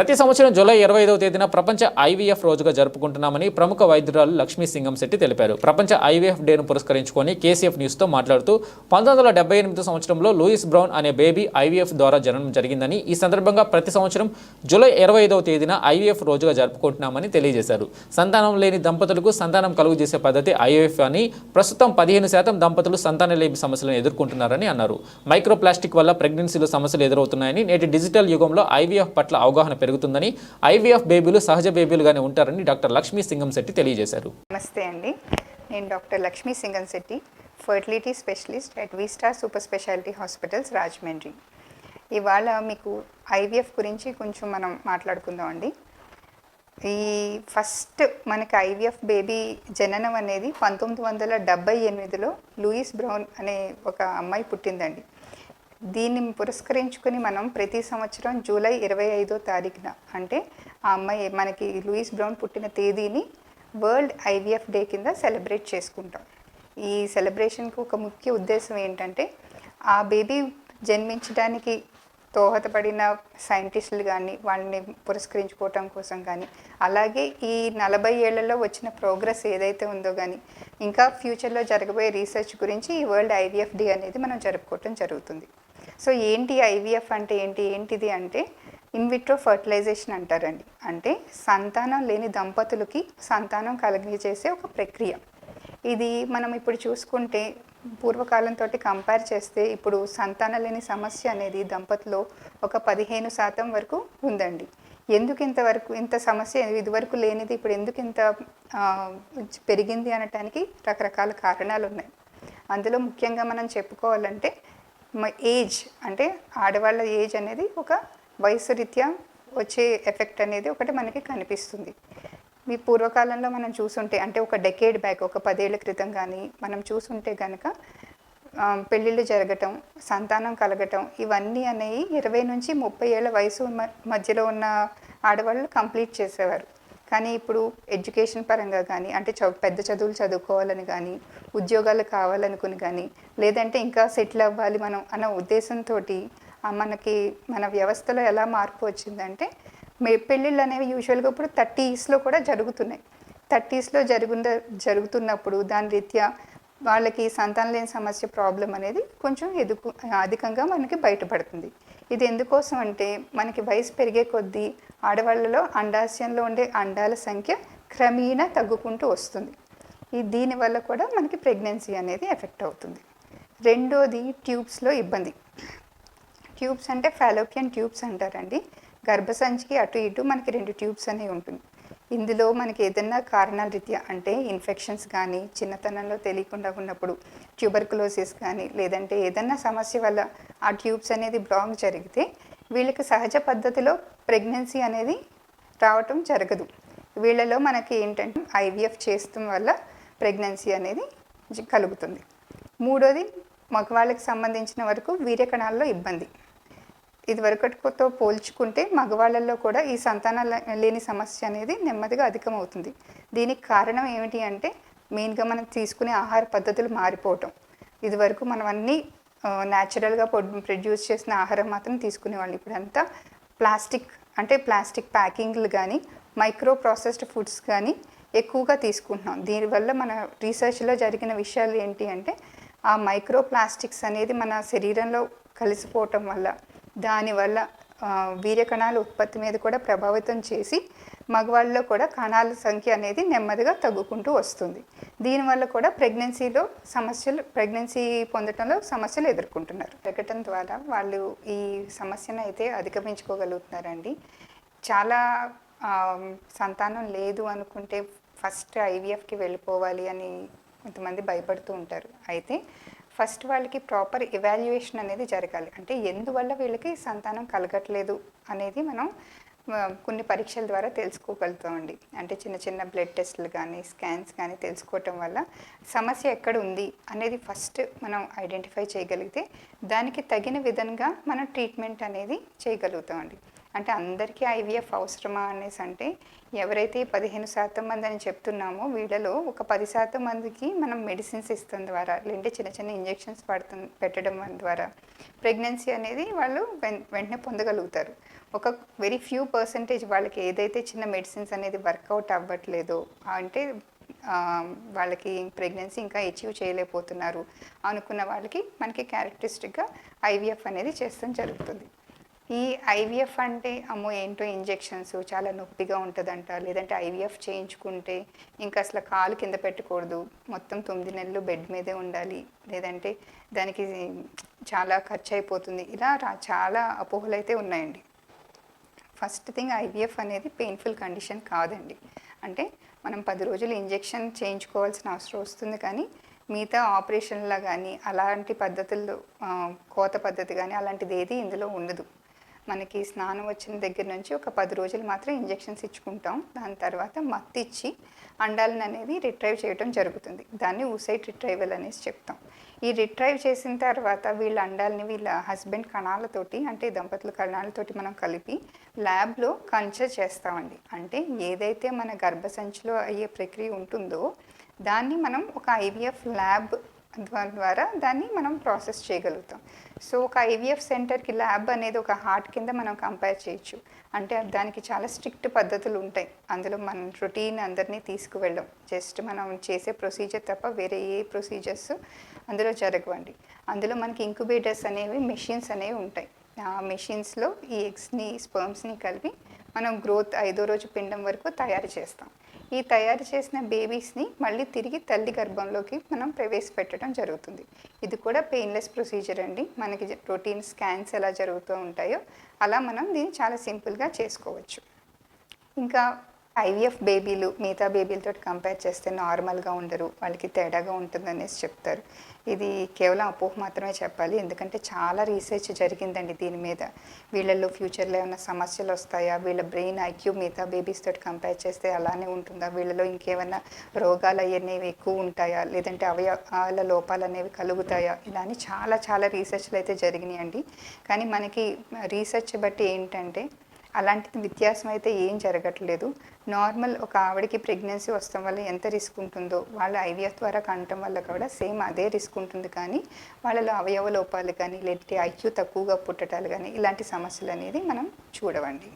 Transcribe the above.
ప్రతి సంవత్సరం జూలై ఇరవై ఐదవ తేదీన ప్రపంచ ఐవీఎఫ్ రోజుగా జరుపుకుంటున్నామని ప్రముఖ వైద్యురాలు లక్ష్మీ సింగం శెట్టి తెలిపారు. ప్రపంచ ఐవీఎఫ్ డేను పురస్కరించుకొని కేసీఎఫ్ న్యూస్తో మాట్లాడుతూ పంతొమ్మిది వందల డెబ్బై ఎనిమిది సంవత్సరంలో లూయిస్ బ్రౌన్ అనే బేబీ ఐవీఎఫ్ ద్వారా జననం జరిగిందని ఈ సందర్భంగా ప్రతి సంవత్సరం జూలై ఇరవై ఐదవ తేదీన ఐవీఎఫ్ రోజుగా జరుపుకుంటున్నామని తెలియజేశారు. సంతానం లేని దంపతులకు సంతానం కలుగు చేసే పద్ధతి ఐవీఎఫ్ అని ప్రస్తుతం పదిహేను శాతం దంపతులు సంతానలేమి సమస్యలను ఎదుర్కొంటున్నారని అన్నారు. మైక్రోప్లాస్టిక్ వల్ల ప్రెగ్నెన్సీలో సమస్యలు ఎదురవుతున్నాయని నేటి డిజిటల్ యుగంలో ఐవీఎఫ్ పట్ల అవగాహన పెరుగుతుందని ఐవీఎఫ్ బేబీలు సహజ బేబీలుగానే ఉంటారని డాక్టర్ లక్ష్మీ సింగం శెట్టి తెలియజేశారు. నమస్తే అండి. నేను doctor Lakshmi Singam Setty fertility specialist at V Star super speciality hospitals Rajahmundry. ఇవాళ మీకు ఐవీఎఫ్ గురించి కొంచెం మనం మాట్లాడుకుందాం అండి. ఈ ఫస్ట్ మనకి ఐవీఎఫ్ బేబీ జననం అనేది పంతొమ్మిది వందల డెబ్బై ఎనిమిదిలో లూయిస్ బ్రౌన్ అనే ఒక అమ్మాయి పుట్టిందండి. దీన్ని పురస్కరించుకుని మనం ప్రతి సంవత్సరం జూలై ఇరవై ఐదో తారీఖున అంటే ఆ అమ్మాయి మనకి లూయిస్ బ్రౌన్ పుట్టిన తేదీని వరల్డ్ ఐవీఎఫ్ డే కింద సెలబ్రేట్ చేసుకుంటాం. ఈ సెలబ్రేషన్కి ఒక ముఖ్య ఉద్దేశం ఏంటంటే ఆ బేబీ జన్మించడానికి దోహదపడిన సైంటిస్టులు కానీ వాళ్ళని పురస్కరించుకోవటం కోసం కానీ అలాగే ఈ నలభై ఏళ్ళలో వచ్చిన ప్రోగ్రెస్ ఏదైతే ఉందో కానీ ఇంకా ఫ్యూచర్లో జరగబోయే రీసెర్చ్ గురించి ఈ వరల్డ్ ఐవీఎఫ్ డే అనేది మనం జరుపుకోవటం జరుగుతుంది. సో ఏంటి ఐవీఎఫ్ అంటే ఏంటి ఏంటిది అంటే ఇన్విట్రో ఫర్టిలైజేషన్ అంటారండి. అంటే సంతానం లేని దంపతులకి సంతానం కలిగజేసే ఒక ప్రక్రియ. ఇది మనం ఇప్పుడు చూసుకుంటే పూర్వకాలంతో కంపేర్ చేస్తే ఇప్పుడు సంతానం లేని సమస్య అనేది దంపతిలో ఒక పదిహేను శాతం వరకు ఉందండి. ఎందుకు ఇంతవరకు ఇంత సమస్య ఇదివరకు లేనిది ఇప్పుడు ఎందుకు ఇంత పెరిగింది అనటానికి రకరకాల కారణాలు ఉన్నాయి. అందులో ముఖ్యంగా మనం చెప్పుకోవాలంటే ఏజ్ అంటే ఆడవాళ్ళ ఏజ్ అనేది ఒక వయసు రీత్యా వచ్చే ఎఫెక్ట్ అనేది ఒకటి మనకి కనిపిస్తుంది. మీ పూర్వకాలంలో మనం చూసుంటే అంటే ఒక డెకేడ్ బ్యాక్ ఒక పదేళ్ళ క్రితం కానీ మనం చూసుంటే కనుక పెళ్ళిళ్ళు జరగటం సంతానం కలగటం ఇవన్నీ అనేవి ఇరవై నుంచి ముప్పై ఏళ్ళ వయసు మ- మధ్యలో ఉన్న ఆడవాళ్ళు కంప్లీట్ చేసేవారు. కానీ ఇప్పుడు ఎడ్యుకేషన్ పరంగా కానీ అంటే చదువు పెద్ద చదువులు చదువుకోవాలని కానీ ఉద్యోగాలు కావాలనుకుని కానీ లేదంటే ఇంకా సెటిల్ అవ్వాలి మనం అన్న ఉద్దేశంతో మనకి మన వ్యవస్థలో ఎలా మార్పు వచ్చిందంటే మే పెళ్ళిళ్ళు అనేవి యూజువల్గా ఇప్పుడు థర్టీస్లో కూడా జరుగుతున్నాయి. థర్టీస్లో జరుగుంద జరుగుతున్నప్పుడు దాని రీత్యా వాళ్ళకి సంతానం లేని సమస్య ప్రాబ్లం అనేది కొంచెం ఎదుకు అధికంగా మనకి బయటపడుతుంది. ఇది ఎందుకోసం అంటే మనకి వయసు పెరిగే కొద్దీ ఆడవాళ్ళలో అండాశయంలో ఉండే అండాల సంఖ్య క్రమేణా తగ్గుకుంటూ వస్తుంది. ఈ దీనివల్ల కూడా మనకి ప్రెగ్నెన్సీ అనేది ఎఫెక్ట్ అవుతుంది. రెండోది ట్యూబ్స్లో ఇబ్బంది. ట్యూబ్స్ అంటే ఫాలోపియన్ ట్యూబ్స్ అంటారండి. గర్భసంచికి అటు ఇటు మనకి రెండు ట్యూబ్స్ అనేవి ఉంటుంది. ఇందులో మనకి ఏదైనా కారణాల రీత్యా అంటే ఇన్ఫెక్షన్స్ కానీ చిన్నతనంలో తెలియకుండా ఉన్నప్పుడు ట్యూబర్కులోసిస్ కానీ లేదంటే ఏదైనా సమస్య వల్ల ఆ ట్యూబ్స్ అనేది బ్లాక్ జరిగితే వీళ్ళకి సహజ పద్ధతిలో ప్రెగ్నెన్సీ అనేది రావటం జరగదు. వీళ్ళలో మనకి ఏంటంటే ఐవీఎఫ్ చేస్తాం వల్ల ప్రెగ్నెన్సీ అనేది కలుగుతుంది. మూడోది మగవాళ్ళకి సంబంధించిన వరకు వీర్యకణాల్లో ఇబ్బంది. ఇదివరకటితో పోల్చుకుంటే మగవాళ్ళల్లో కూడా ఈ సంతానం లేని సమస్య అనేది నెమ్మదిగా అధికమవుతుంది. దీనికి కారణం ఏమిటి అంటే మెయిన్గా మనం తీసుకునే ఆహార పద్ధతులు మారిపోవటం. ఇది వరకు మనం అన్నీ న్యాచురల్గా ప్రొడ్యూస్ చేసిన ఆహారం మాత్రం తీసుకునేవాళ్ళు ఇప్పుడంతా ప్లాస్టిక్ అంటే ప్లాస్టిక్ ప్యాకింగ్లు కానీ మైక్రో ప్రాసెస్డ్ ఫుడ్స్ కానీ ఎక్కువగా తీసుకుంటున్నాం. దీనివల్ల మన రీసెర్చ్లో జరిగిన విషయాలు ఏంటి అంటే ఆ మైక్రో ప్లాస్టిక్స్ అనేది మన శరీరంలో కలిసిపోవటం వల్ల దానివల్ల వీర్యకణాల కణాల ఉత్పత్తి మీద కూడా ప్రభావితం చేసి మగవాళ్ళలో కూడా కణాల సంఖ్య అనేది నెమ్మదిగా తగ్గుకుంటూ వస్తుంది. దీనివల్ల కూడా ప్రెగ్నెన్సీలో సమస్యలు ప్రెగ్నెన్సీ పొందడంలో సమస్యలు ఎదుర్కొంటున్నారు. ప్రకటన ద్వారా వాళ్ళు ఈ సమస్యను అయితే అధిగమించుకోగలుగుతున్నారండి. చాలా సంతానం లేదు అనుకుంటే ఫస్ట్ ఐవీఎఫ్కి వెళ్ళిపోవాలి అని కొంతమంది భయపడుతూ ఉంటారు. అయితే ఫస్ట్ వాళ్ళకి ప్రాపర్ ఇవాల్యుయేషన్ అనేది జరగాలి. అంటే ఎందువల్ల వీళ్ళకి సంతానం కలగట్లేదు అనేది మనం కొన్ని పరీక్షల ద్వారా తెలుసుకోగలుగుతామండి. అంటే చిన్న చిన్న బ్లడ్ టెస్ట్లు కానీ స్కాన్స్ కానీ తెలుసుకోవటం వల్ల సమస్య ఎక్కడ ఉంది అనేది ఫస్ట్ మనం ఐడెంటిఫై చేయగలిగితే దానికి తగిన విధంగా మనం ట్రీట్మెంట్ అనేది చేయగలుగుతామండి. అంటే అందరికీ ఐవీఎఫ్ అవసరమా అనేసి అంటే ఎవరైతే పదిహేను శాతం మంది అని చెప్తున్నామో వీళ్ళలో ఒక పది శాతం మందికి మనం మెడిసిన్స్ ఇస్తాం ద్వారా లేదంటే చిన్న చిన్న ఇంజెక్షన్స్ పడుతు పెట్టడం ద్వారా. ప్రెగ్నెన్సీ అనేది వాళ్ళు వెంటనే పొందగలుగుతారు. ఒక వెరీ ఫ్యూ పర్సంటేజ్ వాళ్ళకి ఏదైతే చిన్న మెడిసిన్స్ అనేది వర్కౌట్ అవ్వట్లేదో అంటే వాళ్ళకి ప్రెగ్నెన్సీ ఇంకా అచీవ్ చేయలేకపోతున్నారు అనుకున్న వాళ్ళకి మనకి క్యారెక్టరిస్టిక్గా ఐవీఎఫ్ అనేది చేస్తాం జరుగుతుంది. ఈ ఐవీఎఫ్ అంటే అమ్మో ఏంటో ఇంజెక్షన్స్ చాలా నొప్పిగా ఉంటుందంట. లేదంటే ఐవీఎఫ్ చేయించుకుంటే ఇంకా అసలు కాలు కింద పెట్టకూడదు. మొత్తం తొమ్మిది నెలలు బెడ్ మీదే ఉండాలి. లేదంటే దానికి చాలా ఖర్చు అయిపోతుంది ఇలా చాలా అపోహలు అయితే ఉన్నాయండి. ఫస్ట్ థింగ్ ఐవీఎఫ్ అనేది పెయిన్ఫుల్ కండిషన్ కాదండి. అంటే మనం పది రోజులు ఇంజెక్షన్ చేయించుకోవాల్సిన అవసరం వస్తుంది కానీ మిగతా ఆపరేషన్లా కానీ అలాంటి పద్ధతుల్లో కోత పద్ధతి కానీ అలాంటిది ఏది ఇందులో ఉండదు. మనకి స్నానం వచ్చిన దగ్గర నుంచి ఒక పది రోజులు మాత్రం ఇంజెక్షన్స్ ఇచ్చుకుంటాం. దాని తర్వాత మత్తిచ్చి అండాలను అనేది రిట్రైవ్ చేయడం జరుగుతుంది. దాన్ని ఊసైట్ రిట్రైవల్ అనేసి చెప్తాం. ఈ రిట్రైవ్ చేసిన తర్వాత వీళ్ళ అండాలని వీళ్ళ హస్బెండ్ కణాలతోటి అంటే దంపతుల కణాలతోటి మనం కలిపి ల్యాబ్లో కల్చర్ చేస్తామండి. అంటే ఏదైతే మన గర్భసంచిలో అయ్యే ప్రక్రియ ఉంటుందో దాన్ని మనం ఒక ఐవీఎఫ్ ల్యాబ్ ద్వారా దాన్ని మనం ప్రాసెస్ చేయగలుగుతాం. సో ఒక ఐవీఎఫ్ సెంటర్కి ల్యాబ్ అనేది ఒక హార్ట్ కింద మనం కంపేర్ చేయొచ్చు. అంటే దానికి చాలా స్ట్రిక్ట్ పద్ధతులు ఉంటాయి. అందులో మనం రొటీన్ అందరినీ తీసుకువెళ్ళం జస్ట్ మనం చేసే ప్రొసీజర్ తప్ప వేరే ఏ ప్రొసీజర్స్ అందులో జరగవండి. అందులో మనకి ఇంక్యుబేటర్స్ అనేవి మెషిన్స్ అనేవి ఉంటాయి. ఆ మెషిన్స్లో ఈ ఎగ్స్ని స్పర్మ్స్ని కలిపి మనం గ్రోత్ ఐదో రోజు పిండం వరకు తయారు చేస్తాం. ఈ తయారు చేసిన బేబీస్ని మళ్ళీ తిరిగి తల్లి గర్భంలోకి మనం ప్రవేశపెట్టడం జరుగుతుంది. ఇది కూడా పెయిన్లెస్ ప్రొసీజర్ అండి. మనకి రొటీన్ స్కాన్స్ ఎలా జరుగుతూ ఉంటాయో అలా మనం దీన్ని చాలా సింపుల్గా చేసుకోవచ్చు. ఇంకా ఐవీఎఫ్ బేబీలు మిగతా బేబీలతో కంపేర్ చేస్తే నార్మల్గా ఉండరు. వాళ్ళకి తేడాగా ఉంటుందనేసి చెప్తారు. ఇది కేవలం అపోహ మాత్రమే చెప్పాలి. ఎందుకంటే చాలా రీసెర్చ్ జరిగిందండి దీని మీద. వీళ్ళల్లో ఫ్యూచర్లో ఏమైనా సమస్యలు వస్తాయా? వీళ్ళ బ్రెయిన్ ఐక్యూ మిగతా బేబీస్ తోటి కంపేర్ చేస్తే అలానే ఉంటుందా? వీళ్ళలో ఇంకేమైనా రోగాలు అనేవి ఎక్కువ ఉంటాయా? లేదంటే అవయవాల లోపాలు అనేవి కలుగుతాయా? ఇలా అని చాలా చాలా రీసెర్చ్లు అయితే జరిగినాయండి. కానీ మనకి రీసెర్చ్ బట్టి ఏంటంటే అలాంటి వ్యత్యాసం అయితే ఏం జరగట్లేదు. నార్మల్ ఒక ఆవిడకి ప్రెగ్నెన్సీ వస్తాం వల్ల ఎంత రిస్క్ ఉంటుందో వాళ్ళ ఐవీఎఫ్ ద్వారా కనటం వల్ల కూడా సేమ్ అదే రిస్క్ ఉంటుంది. కానీ వాళ్ళలో అవయవ లోపాలు కానీ లేదంటే ఐక్యూ తక్కువగా పుట్టటాలు కానీ ఇలాంటి సమస్యలు అనేది మనం చూడవండి.